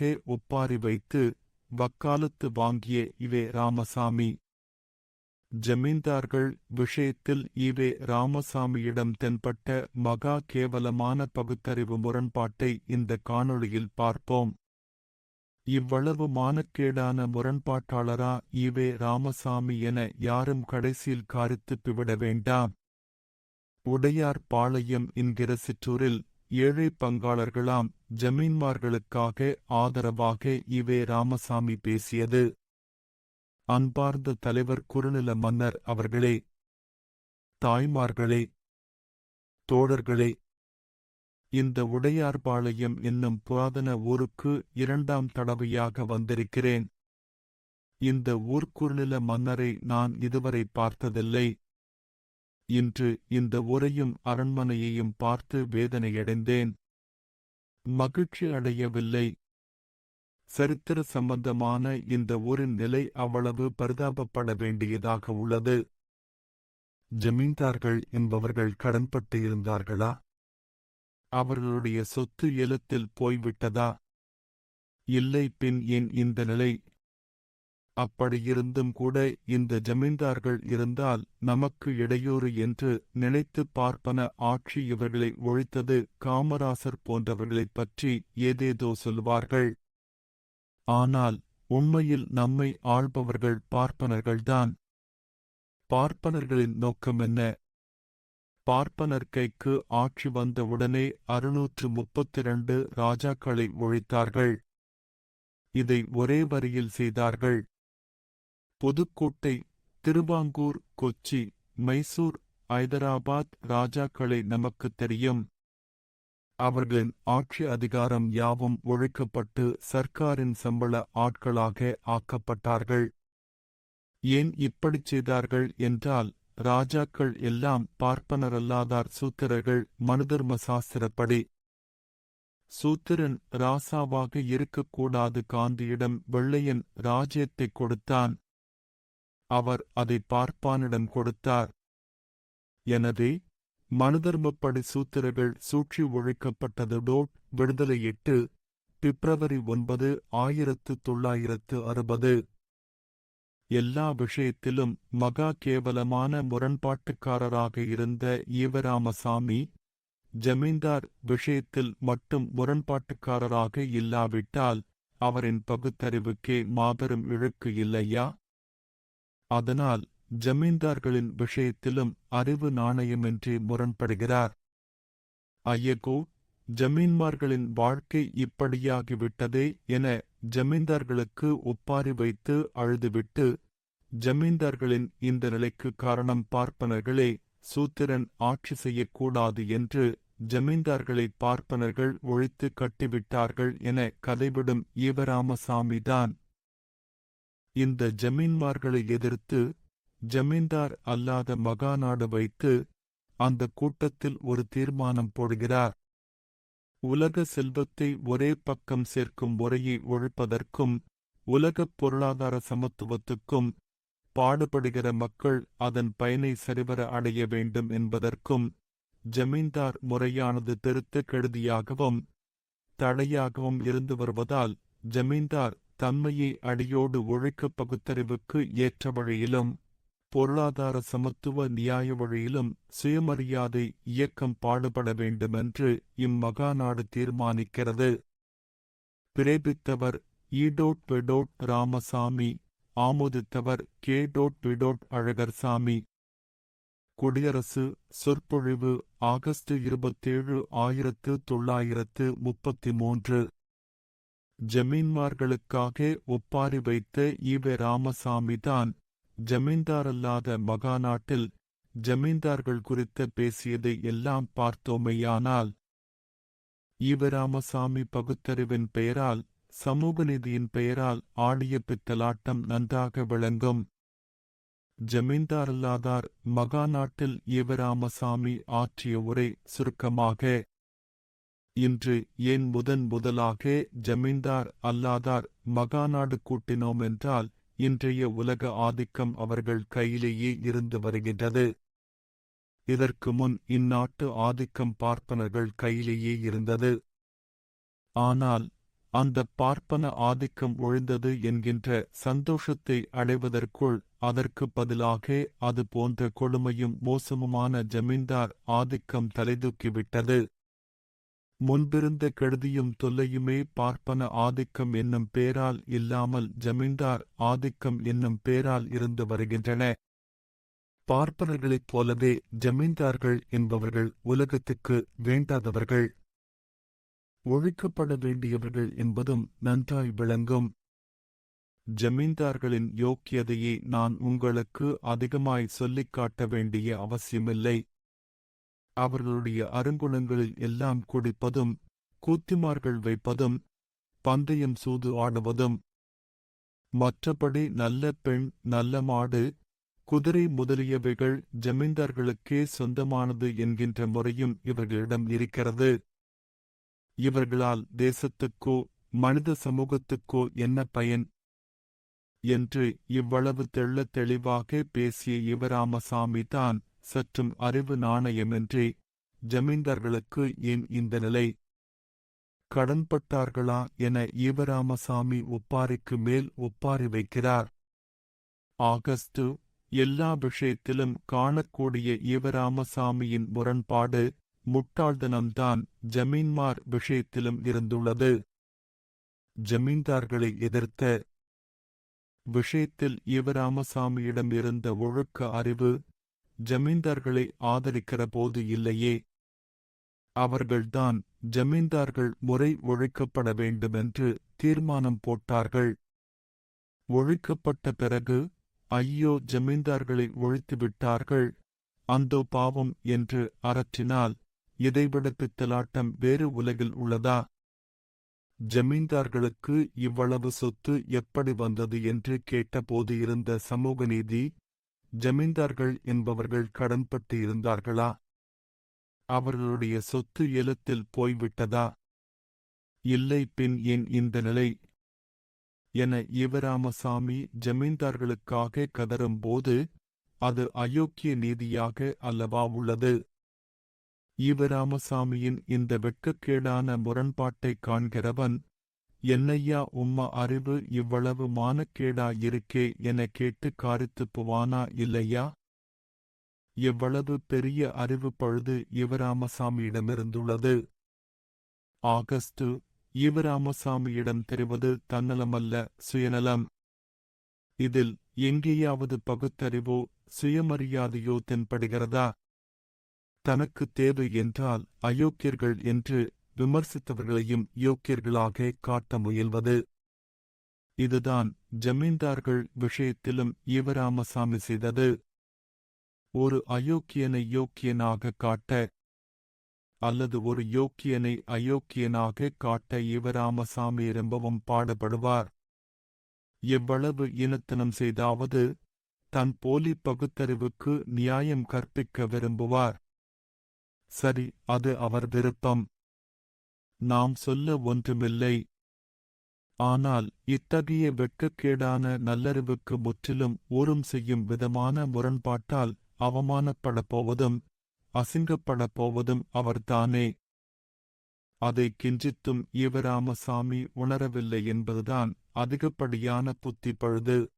ஜமீன்தார்களுக்காக ஒப்பாரி வைத்து வக்காலத்து வாங்கிய இவே ராமசாமி. ஜமீன்தார்கள் விஷயத்தில் ஈவே ராமசாமியிடம் தென்பட்ட மகா கேவலமான பகுத்தறிவு முரண்பாட்டை இந்த காணொளியில் பார்ப்போம். இவ்வளவு மானக்கேடான முரண்பாட்டாளரா ஈவே ராமசாமி என யாரும் கடைசியில் காரித்துப் பிவிட வேண்டாம். உடையார் பாளையம் என்கிற சிற்றூரில் ஏழை பங்காளர்களாம் ஜமீன்மார்களுக்காக ஆதரவாக இவே ராமசாமி பேசியது. அன்பார்ந்த தலைவர் குறுநில மன்னர் அவர்களே தாய்மார்களே தோழர்களே இந்த உடையார்பாளையம் என்னும் புராதன ஊருக்கு இரண்டாம் தடவையாக வந்திருக்கிறேன். இந்த ஊர்க்குறுநில மன்னரை நான் இதுவரை பார்த்ததில்லை. இன்று இந்த உரையும் அரண்மனையையும் பார்த்து வேதனையடைந்தேன். மகிழ்ச்சி அடையவில்லை. சரித்திர சம்பந்தமான இந்த ஊரின் நிலை அவ்வளவு பரிதாபப்பட வேண்டியதாக உள்ளது. ஜமீன்தார்கள் என்பவர்கள் கடன்பட்டு இருந்தார்களா? அவர்களுடைய சொத்து எழுத்தில் போய்விட்டதா? இல்லை பின் ஏன் இந்த நிலை அப்படியிருந்தும் கூட இந்த ஜமீன்தார்கள் இருந்தால் நமக்கு இடையூறு என்று நினைத்து பார்ப்பன ஆட்சி இவர்களை ஒழித்தது காமராசர் போன்றவர்களைப் பற்றி ஏதேதோ சொல்வார்கள். ஆனால் உண்மையில் நம்மை ஆள்பவர்கள் பார்ப்பனர்கள்தான். பார்ப்பனர்களின் நோக்கம் என்ன? பார்ப்பனர் கைக்கு ஆட்சி வந்தவுடனே அறுநூற்று முப்பத்திரண்டு ராஜாக்களை ஒழித்தார்கள். இதை ஒரே வரியில் செய்தார்கள். புதுக்கோட்டை திருவாங்கூர் கொச்சி மைசூர் ஐதராபாத் ராஜாக்களை நமக்குத் தெரியும். அவர்களின் ஆட்சி அதிகாரம் யாவும் ஒழிக்கப்பட்டு சர்க்காரின் சம்பள ஆட்களாக ஆக்கப்பட்டார்கள். ஏன் இப்படிச் செய்தார்கள் என்றால் ராஜாக்கள் எல்லாம் பார்ப்பனரல்லாதார் சூத்திரர்கள் மனுதர்ம சாஸ்திரப்படி. சூத்திரன் ராசாவாக இருக்கக்கூடாது காந்தியிடம் வெள்ளையன் ராஜ்யத்தைக் கொடுத்தான். அவர் அதை பார்ப்பானிடம் கொடுத்தார். எனவே மனுதர்மப்படி சூத்திரர்கள் சூழ்ச்சி ஒழிக்கப்பட்டது டோட் விடுதலையிட்டு பிப்ரவரி ஒன்பது ஆயிரத்து தொள்ளாயிரத்து அறுபது. எல்லா விஷயத்திலும் மகா கேவலமான முரண்பாட்டுக்காரராக இருந்த ஈவராமசாமி ஜமீன்தார் விஷயத்தில் மட்டும் முரண்பாட்டுக்காரராக இல்லாவிட்டால் அவரின் பகுத்தறிவுக்கே மாபெரும் இழுக்கு இல்லையா? அதனால் ஜமீன்தார்களின் விஷயத்திலும் அறிவு நாணயமின்றி முரண்படுகிறார். ஐயகோ ஜமீன்மார்களின் வாழ்க்கை இப்படியாகிவிட்டதே என ஜமீன்தார்களுக்கு ஒப்பாரி வைத்து அழுதுவிட்டு ஜமீன்தார்களின் இந்த நிலைக்கு காரணம் பார்ப்பனர்களே சூத்திரன் ஆட்சி செய்யக்கூடாது என்று ஜமீன்தார்களை பார்ப்பனர்கள் ஒழித்து கட்டிவிட்டார்கள் என கதைவிடும் ஈவராமசாமிதான். இந்த ஜமீன்மார்களை எதிர்த்து ஜமீன்தார் அல்லாத மகாநாடு வைத்து அந்த கூட்டத்தில் ஒரு தீர்மானம் போடுகிறார். உலக செல்வத்தை ஒரே பக்கம் சேர்க்கும் முறையை ஒழிப்பதற்கும் உலகப் பொருளாதார சமத்துவத்துக்கும் பாடுபடுகிற மக்கள் அதன் பயனை சரிவர அடைய வேண்டும் என்பதற்கும் ஜமீன்தார் முறையானது திருத்த கெடுதியாகவும் தடையாகவும் இருந்து வருவதால் ஜமீன்தார் தன்மையை அடியோடு ஒழிக்க பகுத்தறிவுக்கு ஏற்ற வழியிலும் பொருளாதார சமத்துவ நியாய வழியிலும் சுயமரியாதை இயக்கம் பாடுபட வேண்டுமென்று இம்மகாநாடு தீர்மானிக்கிறது. பிரேபித்தவர் ஈடோட் பெடோட் ராமசாமி ஆமோதித்தவர் கே டோட் விடோட் அழகர்சாமி. குடியரசு சொற்பொழிவு ஆகஸ்ட் இருபத்தேழு ஆயிரத்து தொள்ளாயிரத்து முப்பத்தி மூன்று. ஜமீன்மார்களுக்காக ஒப்பாரி வைத்த ஈவ ராமசாமி தான் ஜமீன்தாரல்லாத மகாநாட்டில் ஜமீன்தார்கள் குறித்து பேசியதை எல்லாம் பார்த்தோமேயானால் ஈவராமசாமி பகுத்தறிவின் பெயரால் சமூக நீதியின் பெயரால் ஆடிய பித்தலாட்டம் நன்றாக விளங்கும். ஜமீன்தாரல்லாதார் மகாநாட்டில் ஈவராமசாமி ஆற்றிய உரை சுருக்கமாக இன்று ஏன் முதன் முதலாக ஜமீன்தார் அல்லாதார் மகாநாடு கூட்டினோம் என்றால் இன்றைய உலக ஆதிக்கம் அவர்கள் கையிலேயே இருந்து வருகின்றது. இதற்கு முன் இந்நாட்டு ஆதிக்கம் பார்ப்பனர்கள் கையிலேயே இருந்தது. ஆனால் அந்த பார்ப்பன ஆதிக்கம் ஒழிந்தது என்கின்ற சந்தோஷத்தை அடைவதற்குள் அதற்கு பதிலாக அது போன்ற கொடுமையும் மோசமுமான ஜமீன்தார் ஆதிக்கம் தலைதூக்கிவிட்டது. முன்பிருந்த கெடுதியும் தொல்லையுமே பார்ப்பன ஆதிக்கம் என்னும் பேரால் இல்லாமல் ஜமீன்தார் ஆதிக்கம் என்னும் பேரால் இருந்து வருகின்றன. பார்ப்பனர்களைப் போலவே ஜமீன்தார்கள் என்பவர்கள் உலகத்துக்கு வேண்டாதவர்கள். ஒழிக்கப்பட வேண்டியவர்கள் என்பதும் நன்றாய் விளங்கும். ஜமீன்தார்களின் யோக்கியதையை நான் உங்களுக்கு அதிகமாய் சொல்லிக் காட்ட வேண்டிய அவசியமில்லை. அவர்களுடைய அருங்குணங்களில் எல்லாம் குடிப்பதும் கூத்திமார்கள் வைப்பதும் பந்தயம் சூது ஆடுவதும். மற்றபடி நல்ல பெண் நல்ல மாடு குதிரை முதலியவைகள் ஜமீன்தார்களுக்கே சொந்தமானது என்கின்ற முறையும் இவர்களிடம் இருக்கிறது. இவர்களால் தேசத்துக்கோ மனித சமூகத்துக்கோ என்ன பயன்? என்று இவ்வளவு தெள்ளத் தெளிவாக பேசிய இவராமசாமி தான் சற்றும் அறிவு நாணயமின்றி ஜமீன்தார்களுக்கு ஏன் இந்த நிலை? கடன்பட்டார்களா என ஈவராமசாமி ஒப்பாரிக்கு மேல் ஒப்பாரி வைக்கிறார். ஆகஸ்டு எல்லா விஷயத்திலும் காணக்கூடிய ஈவராமசாமியின் முரண்பாடு முட்டாள்தனம்தான் ஜமீன்மார் விஷயத்திலும் இருந்துள்ளது. ஜமீன்தார்களை எதிர்த்த விஷயத்தில் ஈவராமசாமியிடம் இருந்த ஒழுக்க அறிவு ஜமீன்தார்களை ஆதரிக்கிற போது இல்லையே? அவர்கள்தான் ஜமீன்தார்கள் முறை ஒழிக்கப்பட வேண்டுமென்று தீர்மானம் போட்டார்கள். ஒழிக்கப்பட்ட பிறகு ஐயோ ஜமீன்தார்களை ஒழித்துவிட்டார்கள். அந்தோ பாவம் என்று அரற்றினால் இதைவிட பித்தலாட்டம் வேறு உலகில் உள்ளதா? ஜமீன்தார்களுக்கு இவ்வளவு சொத்து எப்படி வந்தது என்று கேட்டபோது இருந்த சமூக நீதி ஜமீன்தார்கள் என்பவர்கள் கடன்பட்டு இருந்தார்களா அவர்களுடைய சொத்து ஏலத்தில் போய்விட்டதா? இல்லை பின் ஏன் இந்த நிலை? என இவராமசாமி ஜமீன்தார்களுக்காக கதறும்போது அது அயோக்கிய நீதியாக அல்லவா உள்ளது? ஈவராமசாமியின் இந்த வெட்கக்கேடான முரண்பாட்டைக் காண்கிறவன் என்னையா உம்ம அறிவு இவ்வளவு மானக்கேடா இருக்கே என கேட்டு காரித்துப் போவானா இல்லையா? எவ்வளவு பெரிய அறிவு பழுது இவராமசாமியிடமிருந்துள்ளது. ஆகஸ்டு இவராமசாமியிடம் தெரிவது தன்னலமல்ல சுயநலம். இதில் எங்கேயாவது பகுத்தறிவோ சுயமரியாதையோ தென்படுகிறதா? தனக்கு தேவை என்றால் அயோக்கியர்கள் என்று விமர்சித்தவர்களையும் யோக்கியர்களாக காட்ட முயல்வது. இதுதான் ஜமீன்தார்கள் விஷயத்திலும் ஈவராமசாமி செய்தது. ஒரு அயோக்கியனை யோக்கியனாக காட்ட அல்லது ஒரு யோக்கியனை அயோக்கியனாக காட்ட ஈவராமசாமி ரொம்பவும் பாடுபடுவார். எவ்வளவு இனத்தனம் செய்தாவது தன் போலி பகுத்தறிவுக்கு நியாயம் கற்பிக்க விரும்புவார். சரி அது அவர் விருப்பம். நாம் சொல்ல ஒன்றுமில்லை. ஆனால் இத்தகைய வெட்கக்கேடான நல்லறிவுக்கு முற்றிலும் ஊறும் செய்யும் விதமான முரண்பாட்டால் அவமானப்படப் போவதும் அசிங்கப்படப் போவதும் அவர்தானே. அதை கிஞ்சித்தும் ஈவராமசாமி உணரவில்லை என்பதுதான் அதிகப்படியான புத்தி பழுது.